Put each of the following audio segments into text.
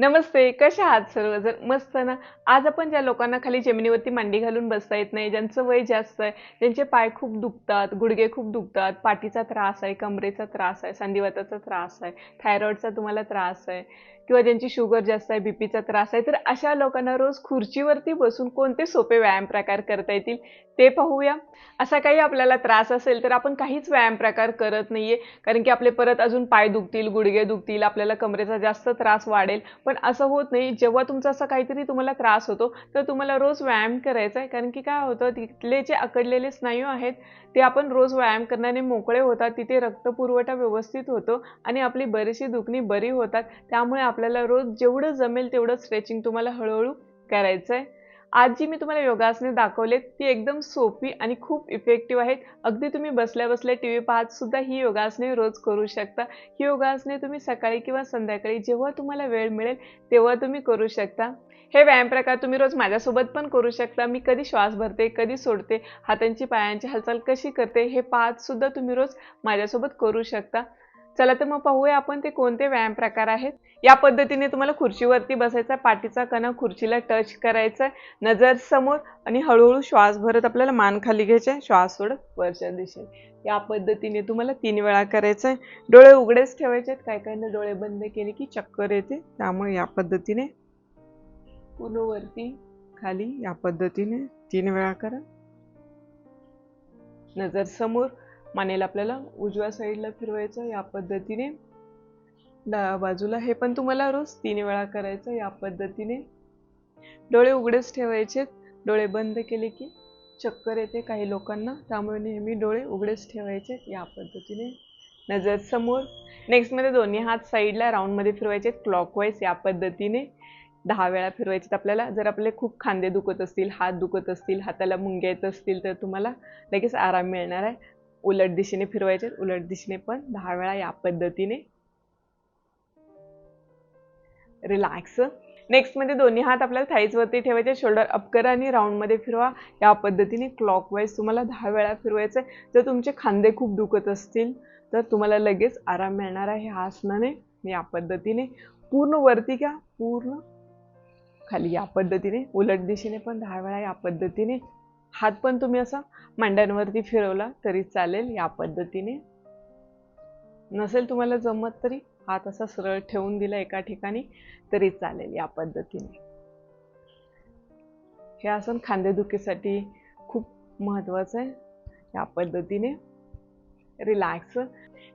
नमस्ते कशा आहात सर्वजण मस्त ना? आज आपण ज्या लोकांना खाली जमिनीवरती मांडी घालून बसता येत नाही ज्यांचं वय जास्त आहे ज्यांचे पाय खूप दुखतात गुडघे खूप दुखतात पाठीचा त्रास आहे कमरेचा त्रास आहे संधिवाताचा त्रास आहे थायरॉईडचा तुम्हाला त्रास आहे किंवा ज्यांची शुगर जास्त आहे बीपीचा त्रास आहे तर अशा लोकांना रोज खुर्चीवरती बसून कोणते सोपे व्यायाम प्रकार करता येतील ते पाहूया. असा काही आपल्याला त्रास असेल तर आपण काहीच व्यायाम प्रकार करत नाहीये. कारण की आपले परत अजून पाय दुखतील गुडघे दुखतील आपल्याला कमरेचा जास्त त्रास वाढेल. पण असं होत नाही. जेव्हा तुमचा असा काहीतरी तुम्हाला त्रास होतो तर तुम्हाला रोज व्यायाम करायचा आहे. कारण की काय होतं तिथले जे अकडलेले स्नायू आहेत ते आपण रोज व्यायाम करण्याने मोकळे होतात. तिथे रक्तपुरवठा व्यवस्थित होतो आणि आपली बरीचशी दुखणी बरी होतात. त्यामुळे आपल्याला रोज जेवढं जमेल तेवढं स्ट्रेचिंग तुम्हाला हळूहळू करायचं आहे आज जी मी तुम्हाला योगासने दाखवलेत ती एकदम सोपी आणि खूप इफेक्टिव्ह आहेत. अगदी तुम्ही बसल्या बसल्या टी व्ही पाहत सुद्धा ही योगासने रोज करू शकता. ही योगासने तुम्ही सकाळी किंवा संध्याकाळी जेव्हा तुम्हाला वेळ मिळेल तेव्हा तुम्ही करू शकता. हे व्यायाम प्रकार तुम्ही रोज माझ्यासोबत पण करू शकता. मी कधी श्वास भरते कधी सोडते हातांची पायांची हालचाल कशी करते हे पाहत सुद्धा तुम्ही रोज माझ्यासोबत करू शकता. चला तर मग पाहूया आपण ते कोणते व्यायाम प्रकार आहेत. या पद्धतीने तुम्हाला खुर्चीवरती बसायचा पाठीचा कणा खुर्चीला टच करायचा नजर समोर आणि हळूहळू श्वास भरत आपल्याला मान खाली घ्यायचा श्वास सोडत वरच्या दिशेने. या पद्धतीने तुम्हाला तीन वेळा करायचं आहे. डोळे उघडेच ठेवायचे काही काही डोळे बंद केले की चक्कर येते. त्यामुळे या पद्धतीने पुनवरती खाली या पद्धतीने तीन वेळा करा. नजर समोर मानेला आपल्याला उजव्या साईडला फिरवायचं या पद्धतीने. डाव्या बाजूला हे पण तुम्हाला रोज तीन वेळा करायचं या पद्धतीने. डोळे उघडेच ठेवायचे डोळे बंद केले की चक्कर येते काही लोकांना. त्यामुळे नेहमी डोळे उघडेच ठेवायचे या पद्धतीने. नजर समोर. नेक्स्टमध्ये दोन्ही हात साईडला राऊंडमध्ये फिरवायचे क्लॉकवाईज या पद्धतीने. दहा वेळा फिरवायचे आपल्याला. जर आपले खूप खांदे दुखत असतील हात दुखत असतील हाताला मुंग्या येत असतील तर तुम्हाला लगेच आराम मिळणार आहे. उलट दिशेने फिरवायचे उलट दिशेने पण दहा वेळा या पद्धतीने. रिलॅक्स नेक्स्टमध्ये दोन्ही हात आपल्याला थाईज वरती ठेवायचे शोल्डर अप करा आणि राऊंडमध्ये फिरवा. या पद्धतीने क्लॉकवाईज तुम्हाला दहा वेळा फिरवायचं जर तुमचे खांदे खूप दुखत असतील तर तुम्हाला लगेच आराम मिळणार आहे ह्या आसनाने. या पद्धतीने पूर्ण वरती घ्या पूर्ण खाली या पद्धतीने. उलट दिशेने पण दहा वेळा या पद्धतीने. हात पण तुम्ही असा मांड्यांवरती फिरवला तरी चालेल या पद्धतीने. नसेल तुम्हाला जमत तरी हात असा सरळ ठेवून दिला एका ठिकाणी तरी चालेल या पद्धतीने. हे आसन खांदेदुखीसाठी खूप महत्वाचं आहे या पद्धतीने. रिलॅक्स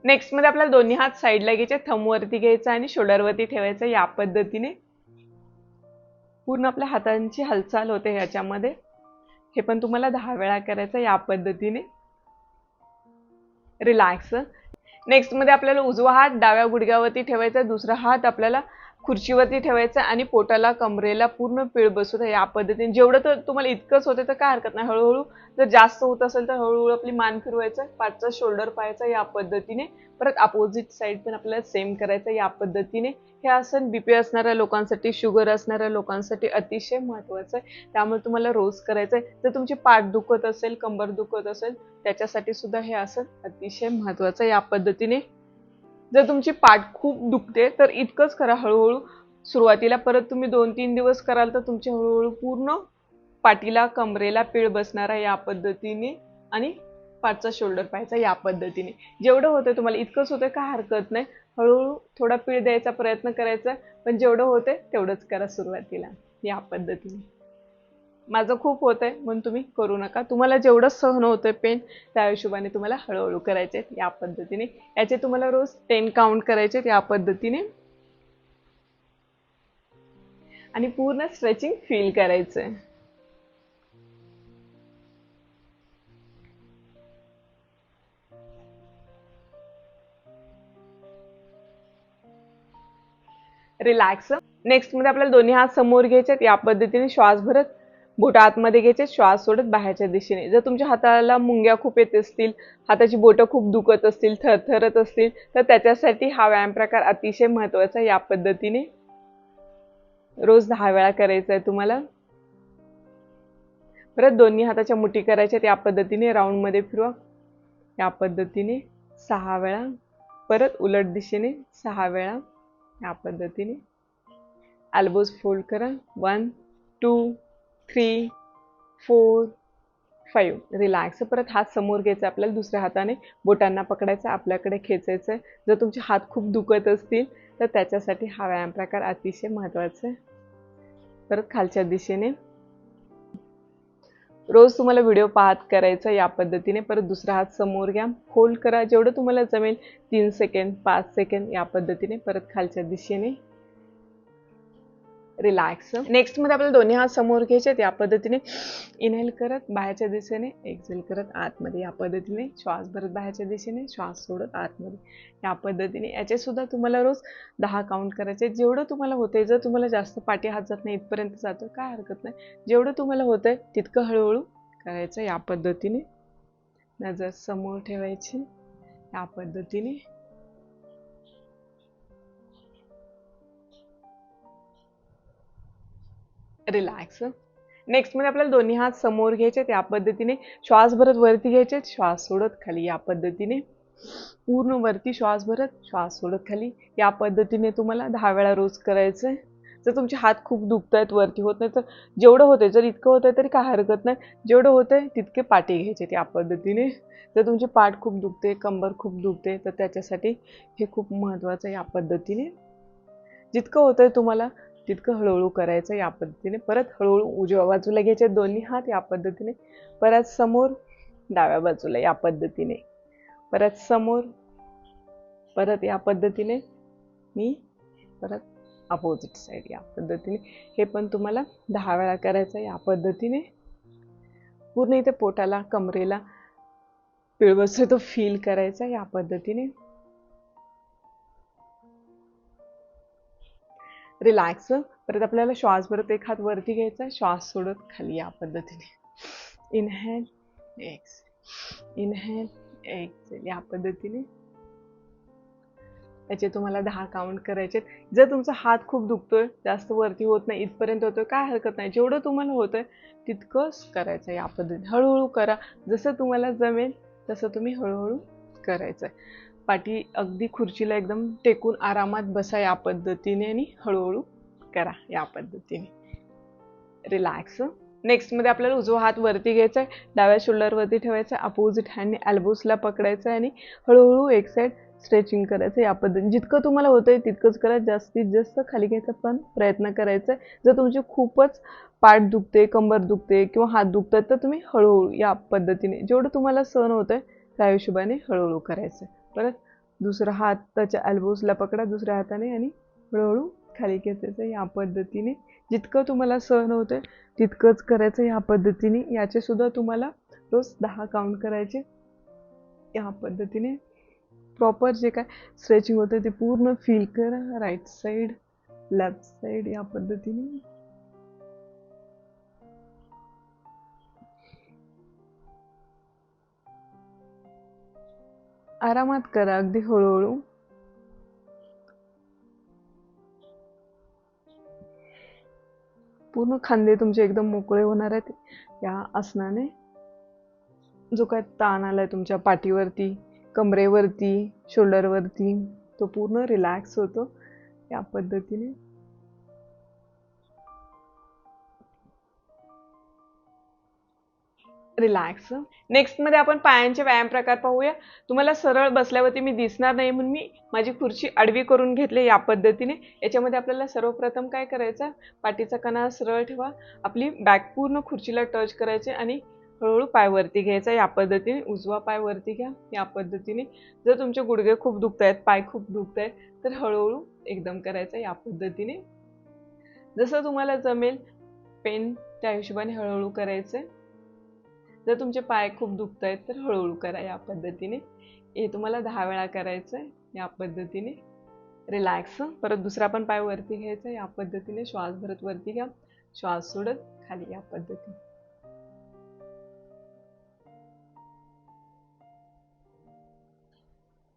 नेक्स्टमध्ये आपल्याला दोन्ही हात साईडला घ्यायचे थंबवरती घ्यायचा आणि शोल्डरवरती ठेवायचा या पद्धतीने. पूर्ण आपल्या हातांची हालचाल होते ह्याच्यामध्ये हे पण तुम्हाला दहा वेळा करायचं या पद्धतीने. रिलॅक्स नेक्स्टमध्ये आपल्याला उजवा हात डाव्या गुडघ्यावरती ठेवायचा दुसरा हात आपल्याला खुर्चीवरती ठेवायचं आणि पोटाला कमरेला पूर्ण पीळ बसू द्या या पद्धतीने. जेवढं तर तुम्हाला इतकंच होते तर काय हरकत नाही. हळूहळू जर जास्त होत असेल तर हळूहळू आपली मान फिरवायचं पाठचा शोल्डर पाहायचा या पद्धतीने. परत अपोजिट साईड पण आपल्याला सेम करायचं या पद्धतीने. हे आसन बीपी असणाऱ्या लोकांसाठी शुगर असणाऱ्या लोकांसाठी अतिशय महत्वाचं आहे. त्यामुळे तुम्हाला रोज करायचं आहे जर तुमची पाठ दुखत असेल कंबर दुखत असेल त्याच्यासाठी सुद्धा हे आसन अतिशय महत्वाचं आहे या पद्धतीने. जर तुमची पाठ खूप दुखते तर इतकंच करा हळूहळू सुरुवातीला. परत तुम्ही दोन तीन दिवस कराल तर तुमची हळूहळू पूर्ण पाठीला कमरेला पीळ बसणार आहे या पद्धतीने आणि पाठचा शोल्डर पाहायचा या पद्धतीने. जेवढं होतं तुम्हाला इतकंच होतं का हरकत नाही. हळूहळू थोडा पीळ द्यायचा प्रयत्न करायचा पण जेवढं होतं तेवढंच करा सुरुवातीला या पद्धतीने. माझं खूप होत आहे म्हणून तुम्ही करू नका. तुम्हाला जेवढं सहन होतंय पेन त्या हिशोबाने तुम्हाला हळूहळू करायचे या पद्धतीने. याचे तुम्हाला रोज टेन काउंट करायचे या पद्धतीने. आणि पूर्ण स्ट्रेचिंग फील करायचं आहे रिलॅक्स नेक्स्टमध्ये आपल्याला दोन्ही हात समोर घ्यायचे या पद्धतीने श्वास भरत बोट आतमध्ये घ्यायचे श्वास सोडत बाहेरच्या दिशेने. जर तुमच्या हाताला मुंग्या खूप येत असतील हाताची बोटं खूप दुखत असतील थरथरत असतील तर त्याच्यासाठी हा व्यायाम प्रकार अतिशय महत्त्वाचा या पद्धतीने. रोज दहा वेळा करायचा आहे तुम्हाला. परत दोन्ही हाताच्या मुठी करायच्या या पद्धतीने राऊंडमध्ये फिरवा. या पद्धतीने सहा वेळा. परत उलट दिशेने सहा वेळा या पद्धतीने. ॲल्बोज फोल्ड करा. One two three four five relax परत हात समोर घ्यायचा आपल्याला दुसऱ्या हाताने. बोटांना पकडायचं आपल्याकडे खेचायचं. आहे जर तुमचे हात खूप दुखत असतील तर त्याच्यासाठी हा व्यायाम प्रकार अतिशय महत्त्वाचा आहे. परत खालच्या दिशेने. रोज तुम्हाला व्हिडिओ पाहत करायचा या पद्धतीने. परत दुसरा हात समोर घ्या. होल्ड करा. जेवढं तुम्हाला जमेल तीन सेकंड पाच सेकंड या पद्धतीने. परत खालच्या दिशेने. रिलॅक्स नेक्स्टमध्ये आपल्याला दोन्ही हात समोर घ्यायचे आहेत. या पद्धतीने इनहेल करत बाहेरच्या दिशेने एक्झेल करत आतमध्ये या पद्धतीने श्वास भरत बाहेरच्या दिशेने श्वास सोडत आतमध्ये या पद्धतीने. याचे सुद्धा तुम्हाला रोज दहा काउंट करायचे. जेवढं तुम्हाला होते जर तुम्हाला जास्त पाठी हात जात नाही इथपर्यंत जातो काय हरकत नाही. जेवढं तुम्हाला होतंय तितकं हळूहळू करायचं या पद्धतीने. नजर समोर ठेवायची. या पद्धतीने रिलॅक्स नेक्स्टमध्ये आपल्याला दोन्ही हात समोर घ्यायचे त्या पद्धतीने श्वास भरत वरती घ्यायचे श्वास सोडत खाली या पद्धतीने. पूर्ण वरती श्वास भरत श्वास सोडत खाली. या पद्धतीने तुम्हाला दहा वेळा रोज करायचं आहे जर तुमचे हात खूप दुखत आहेत वरती होत नाही तर जेवढं होतंय जर इतकं होतंय तरी काय हरकत नाही. जेवढं होतंय तितके पाठी घ्यायचे या पद्धतीने. जर तुमची पाठ खूप दुखते कंबर खूप दुखते तर त्याच्यासाठी हे खूप महत्त्वाचं आहे या पद्धतीने. जितकं होतंय तुम्हाला तितकं हळूहळू करायचं या पद्धतीने. परत हळूहळू उजव्या बाजूला घ्यायचे दोन्ही हात या पद्धतीने. परत समोर डाव्या बाजूला या पद्धतीने. परत समोर परत या पद्धतीने. मी परत अपोजिट साईड या पद्धतीने. हे पण तुम्हाला दहा वेळा करायचं या पद्धतीने. पूर्ण इथे पोटाला कमरेला पिळवस तो फील करायचा या पद्धतीने. रिलॅक्स परत आपल्याला श्वास भरत एक हात वरती घ्यायचा श्वास सोडत खाली या पद्धतीने. इनहेल एक्स इनहेल एक्सेल या पद्धतीने. याचे तुम्हाला दहा काउंट करायचे जर तुमचा हात खूप दुखतोय जास्त वरती होत नाही इथपर्यंत होतोय काय हरकत नाही. जेवढं तुम्हाला होतंय तितकंच करायचं या पद्धतीने. हळूहळू करा. जसं तुम्हाला जमेल तसं तुम्ही हळूहळू करायचं पाठी अगदी खुर्चीला एकदम टेकून आरामात बसा या पद्धतीने आणि हळूहळू करा या पद्धतीने. रिलॅक्स नेक्स्टमध्ये आपल्याला उजवा हात वरती घ्यायचा आहे डाव्या शोल्डरवरती ठेवायचा आहे अपोजिट हँडने ॲल्बोसला पकडायचं आहे आणि हळूहळू एक साईड स्ट्रेचिंग करायचं या पद्धतीने. जितकं तुम्हाला होतं आहे तितकंच करा जास्तीत जास्त खाली घ्यायचा पण प्रयत्न करायचा आहे. जर तुमची खूपच पाठ दुखते कंबर दुखते किंवा हात दुखतात तर तुम्ही हळूहळू या पद्धतीने जेवढं तुम्हाला सहन आहे त्या हिशोबाने हळूहळू करायचं परत दुसरा हात त्याच्या अल्बोजला पकडा दुसऱ्या हाताने आणि हळूहळू खाली खेचायचं. या पद्धतीने जितकं तुम्हाला सहन होतं तितकंच करायचं ह्या पद्धतीने. याचेसुद्धा तुम्हाला रोज दहा काउंट करायचे. या पद्धतीने प्रॉपर जे काय स्ट्रेचिंग होतं ते पूर्ण फील करा. राईट साईड लेफ्ट साईड या पद्धतीने. आरामात करा अगदी हळूहळू. पूर्ण खांदे तुमचे एकदम मोकळे होणार आहेत या आसनाने. जो काय ताण आलाय तुमच्या पाठीवरती कमरेवरती शोल्डरवरती तो पूर्ण रिलॅक्स होतो या पद्धतीने. रिलॅक्स नेक्स्टमध्ये आपण पायांचे व्यायाम प्रकार पाहूया. तुम्हाला सरळ बसल्यावरती मी दिसणार नाही म्हणून मी माझी खुर्ची आडवी करून घेतली या पद्धतीने. याच्यामध्ये आपल्याला सर्वप्रथम काय करायचं? पाठीचा कणा सरळ ठेवा. आपली बॅक पूर्ण खुर्चीला टच करायचे आणि हळूहळू पाय वरती घ्यायचा या पद्धतीने. उजवा पाय वरती घ्या या पद्धतीने. जर तुमचे गुडघे खूप दुखत आहेत पाय खूप दुखत आहेत तर हळूहळू एकदम करायचं या पद्धतीने. जसं तुम्हाला जमेल पेन त्या हिशोबाने हळूहळू करायचं. जर तुमचे पाय खूप दुखत आहेत तर हळूहळू करा या पद्धतीने. हे तुम्हाला दहा वेळा करायचं आहे या पद्धतीने. रिलॅक्स परत दुसरा पण पाय वरती घ्यायचा या पद्धतीने. श्वास भरत वरती घ्या. श्वास सोडत खाली या पद्धतीने.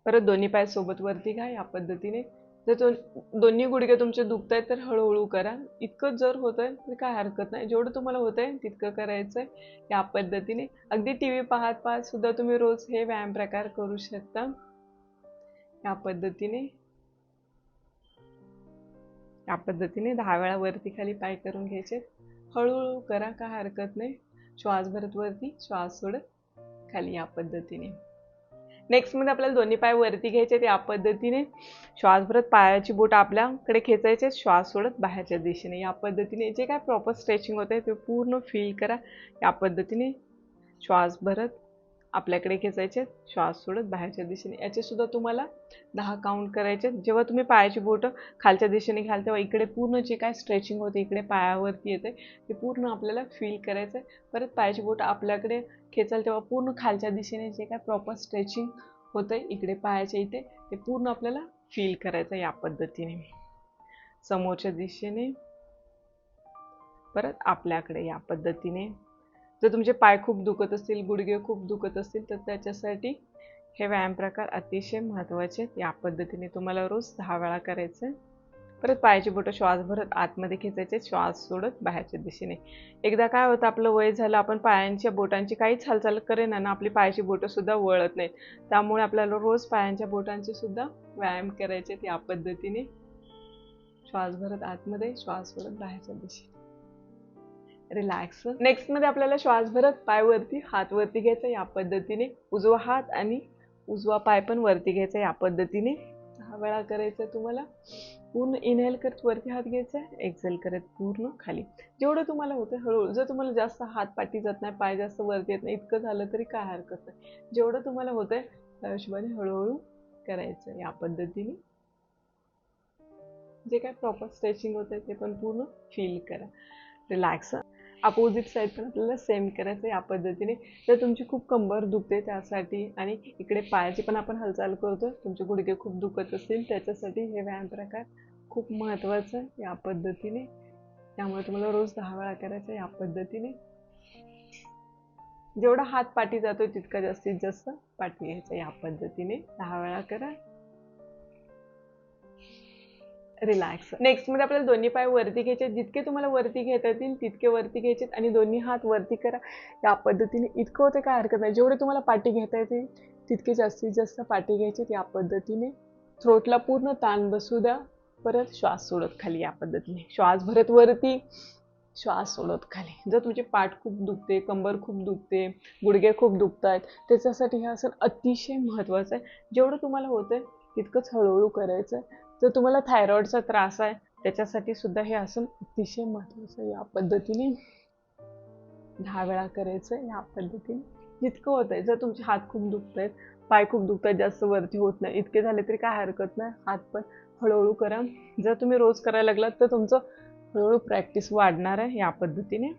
परत दोन्ही पाय सोबत वरती घ्या या पद्धतीने. जर तो दोन्ही गुडघे तुमचे दुखत आहेत तर हळूहळू करा. इतकं जर होत आहे तर काय हरकत नाही. जेवढं तुम्हाला होत आहे तितकं करायचं आहे या पद्धतीने. अगदी टी व्ही पाहत पाहत सुद्धा तुम्ही रोज हे व्यायाम प्रकार करू शकता. या पद्धतीने या पद्धतीने दहा वेळा वरती खाली पाय करून घ्यायचे. हळूहळू करा का हरकत नाही. श्वास भरत वरती श्वास सोडत खाली या पद्धतीने. नेक्स्टमध्ये आपल्याला दोन्ही पाय वरती घ्यायचे या पद्धतीने. श्वास भरत पायाची बोट आपल्याकडे खेचायचे श्वास सोडत बाहेरच्या दिशेने. या पद्धतीने जे काय प्रॉपर स्ट्रेचिंग होत आहे ते पूर्ण फील करा. या पद्धतीने श्वास भरत आपल्याकडे खेचायचे श्वास सोडत बाहेरच्या दिशेने. याचे सुद्धा तुम्हाला दहा काउंट करायचे. जेव्हा तुम्ही पायाची बोटं खालच्या दिशेने घ्याल तेव्हा इकडे पूर्ण जे काय स्ट्रेचिंग होते इकडे पायावरती येते ते पूर्ण आपल्याला फील करायचं आहे परत पायाची बोटं आपल्याकडे खेचाल तेव्हा पूर्ण खालच्या दिशेने जे काय प्रॉपर स्ट्रेचिंग होतं इकडे पायाच्या इथे ते पूर्ण आपल्याला फील करायचं या पद्धतीने. समोरच्या दिशेने परत आपल्याकडे या पद्धतीने. जर तुमचे पाय खूप दुखत असतील गुडघे खूप दुखत असतील तर त्याच्यासाठी हे व्यायाम प्रकार अतिशय महत्त्वाचे या पद्धतीने तुम्हाला रोज दहा वेळा करायचं आहे. परत पायाची बोटं श्वास भरत आतमध्ये खेचायचे श्वास सोडत बाहेरच्या दिशेने. एकदा काय होतं आपलं वय झालं आपण पायांच्या बोटांची काहीच हालचाल करेना ना आपली पायाची बोटंसुद्धा वळत नाहीत. त्यामुळे आपल्याला रोज पायांच्या बोटांचे सुद्धा व्यायाम करायचे या पद्धतीने. श्वास भरत आतमध्ये श्वास सोडत बाहेरच्या दिशेने. रिलॅक्स नेक्स्टमध्ये आपल्याला श्वास भरत पाय वरती हात वरती घ्यायचा या पद्धतीने. उजवा हात आणि उजवा पाय पण वरती घ्यायचा या पद्धतीने. दहा वेळा करायचं तुम्हाला. पूर्ण इनहेल करत वरती हात घ्यायचा एक्झेल करत पूर्ण खाली. जेवढं तुम्हाला होतं हळूहळू. जर तुम्हाला जास्त हात पाठी जात नाही पाय जास्त वरती येत नाही इतकं झालं तरी काय हरकत नाही. जेवढं तुम्हाला होतंय त्या हिशोबाने हळूहळू करायचं या पद्धतीने. जे काय प्रॉपर स्ट्रेचिंग होतं ते पण पूर्ण फील करा. रिलॅक्स अपोजिट साईड पण आपल्याला सेम करायचं या पद्धतीने. तर तुमची खूप कंबर दुखते त्यासाठी आणि इकडे पायाची पण आपण हालचाल करतो तुमचे गुडघे खूप दुखत असतील त्याच्यासाठी हे व्यायाम प्रकार खूप महत्त्वाचं आहे या पद्धतीने. त्यामुळे तुम्हाला रोज दहा वेळा करायचं या पद्धतीने. जेवढा हात पाठी जातो तितका जास्तीत जास्त पाठी घ्यायचा या पद्धतीने. दहा वेळा करा. रिलॅक्स नेक्स्टमध्ये आपल्याला दोन्ही पाय वरती घ्यायचे जितके तुम्हाला वरती घेता येतील तितके वरती घ्यायचे आणि दोन्ही हात वरती करा. या पद्धतीने इतकं होते काय हरकत नाही. जेवढे तुम्हाला पाठी घेता येतील तितके जास्तीत जास्त पाठी घ्यायचे या पद्धतीने थ्रोटला पूर्ण ताण बसू द्या. परत श्वास सोडत खाली या पद्धतीने. श्वास भरत वरती श्वास सोडत खाली. जर तुमची पाठ खूप दुखते कंबर खूप दुखते गुडघे खूप दुखत आहेत त्याच्यासाठी हे आसन अतिशय महत्त्वाचं आहे. जेवढं तुम्हाला होतं तितकंच हळूहळू करायचं आहे. जर तुम्हाला थायरॉइडचा त्रास आहे त्याच्यासाठी सुद्धा हे आसन अतिशय महत्त्वाचं या पद्धतीने दहा वेळा करायचं या पद्धतीने. जितकं होत आहे जर तुमचे हात खूप दुखत आहेत पाय खूप दुखत आहेत जास्त वरती होत नाही इतके झाले तरी काय हरकत नाही. हात पण हळूहळू करा. जर तुम्ही रोज करायला लागलात तर तुमचं हळूहळू प्रॅक्टिस वाढणार आहे या पद्धतीने.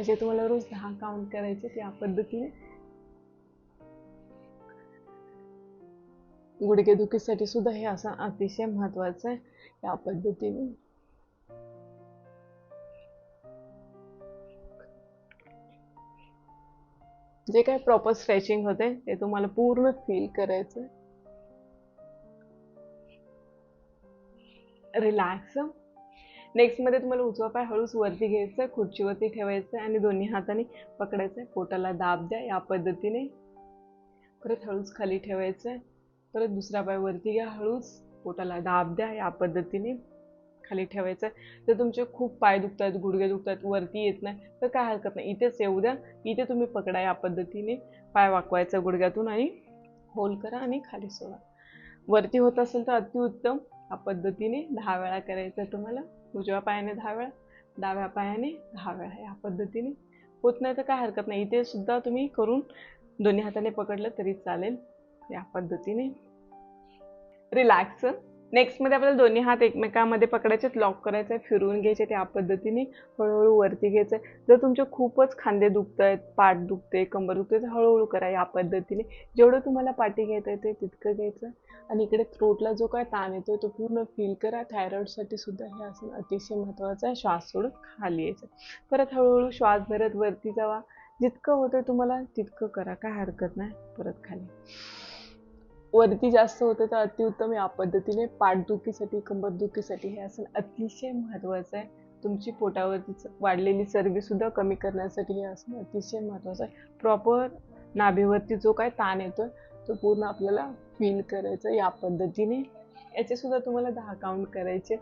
असे तुम्हाला रोज दहा काउंट करायचे या पद्धतीने. गुडघेदुखीसाठी सुद्धा हे असं अतिशय महत्वाचं आहे या पद्धतीने. जे काय प्रॉपर स्ट्रेचिंग होते ते तुम्हाला पूर्ण फील करायचं रिलॅक्स नेक्स्टमध्ये तुम्हाला उजवा पाय हळूच वरती घ्यायचं खुर्चीवरती ठेवायचं आणि दोन्ही हाताने पकडायचं पोटाला दाब द्या या पद्धतीने. परत हळूच खाली ठेवायचं परत दुसरा पाय वरती घ्या हळूच. पोटाला दाब द्या या पद्धतीने. खाली ठेवायचं. जर तुमचे खूप पाय दुखत आहेत गुडघे दुखत आहेत वरती येत नाही तर काय हरकत नाही. इथेच येऊ द्या. इथे तुम्ही पकडा या पद्धतीने. पाय वाकवायचा गुडघ्यातून आणि होल करा आणि खाली सोडा. वरती होत असेल तर अतिउत्तम. या पद्धतीने दहा वेळा करायचं तुम्हाला. उजव्या पायाने दहा वेळा डाव्या पायाने दहा वेळा या पद्धतीने. होत नाही तर काय हरकत नाही. इथे सुद्धा तुम्ही करून दोन्ही हाताने पकडलं तरी चालेल. या पद्धतीने. रिलॅक्स नेक्स्टमध्ये आपल्याला दोन्ही हात एकमेकांमध्ये पकडायचे लॉक करायचे फिरवून घ्यायचे त्या पद्धतीने. हळूहळू वरती घ्यायचं जर तुमचे खूपच खांदे दुखत आहेत पाठ दुखते कंबर दुखते तर हळूहळू करा या पद्धतीने. जेवढं तुम्हाला पाठी घेता येते तितकं घ्यायचं. आणि इकडे थ्रोटला जो काय ताण येतो तो पूर्ण फील करा. थायरॉईडसाठी सुद्धा हे आसन अतिशय महत्त्वाचं आहे. श्वास सोडून खाली यायचं. परत हळूहळू श्वास भरत वरती जावा. जितकं होतं तुम्हाला तितकं करा. काय हरकत नाही. परत खाली. वरती जास्त होतं तर अतिउत्तम या पद्धतीने पाठदुखीसाठी कंबरदुखीसाठी हे आसन अतिशय महत्त्वाचं आहे. तुमची पोटावरती वाढलेली चरबी सुद्धा कमी करण्यासाठी हे आसन अतिशय महत्त्वाचं आहे. प्रॉपर नाभीवरती जो काय ताण येतो तो पूर्ण आपल्याला फील करायचा या पद्धतीने. याचे सुद्धा तुम्हाला दहा काउंट करायचे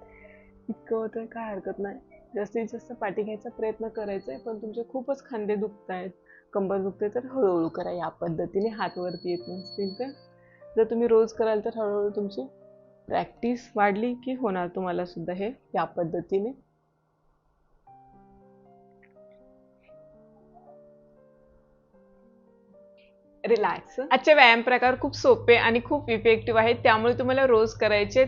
इतकं होतं काय हरकत नाही. जास्तीत जास्त पाठी घ्यायचा प्रयत्न करायचा आहे पण तुमचे खूपच खांदे दुखत आहेत कंबर दुखते तर हळूहळू करा या पद्धतीने. हात वरती येत नसतील तर. जर तुम्ही रोज कराल तर हळूहळू तुमची प्रॅक्टिस वाढली की होणार तुम्हाला सुद्धा हे या पद्धतीने. रिलॅक्स आजचे व्यायाम प्रकार खूप सोपे आणि खूप इफेक्टिव्ह आहेत. त्यामुळे तुम्हाला रोज करायचे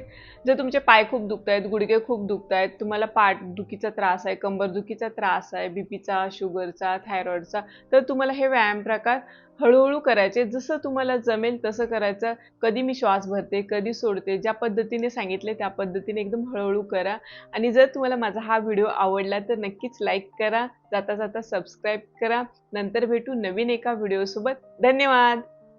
जर तुमचे पाय खूप दुखत आहेत गुडघे खूप दुखत आहेत तुम्हाला पाठ दुखीचा त्रास आहे कंबर दुखीचा त्रास आहे बीपीचा शुगरचा थायरॉईडचा तर तुम्हाला हे व्यायाम प्रकार हळूहळू करायचे. जसं तुम्हाला जमेल तसं करायचं. कधी मी श्वास भरते कधी सोडते. ज्या पद्धतीने सांगितले त्या पद्धतीने एकदम हळूहळू करा. आणि जर तुम्हाला माझा हा व्हिडिओ आवडला तर नक्कीच लाईक करा. जाता जाता सबस्क्राईब करा. नंतर भेटू नवीन एका व्हिडिओसोबत. धन्यवाद!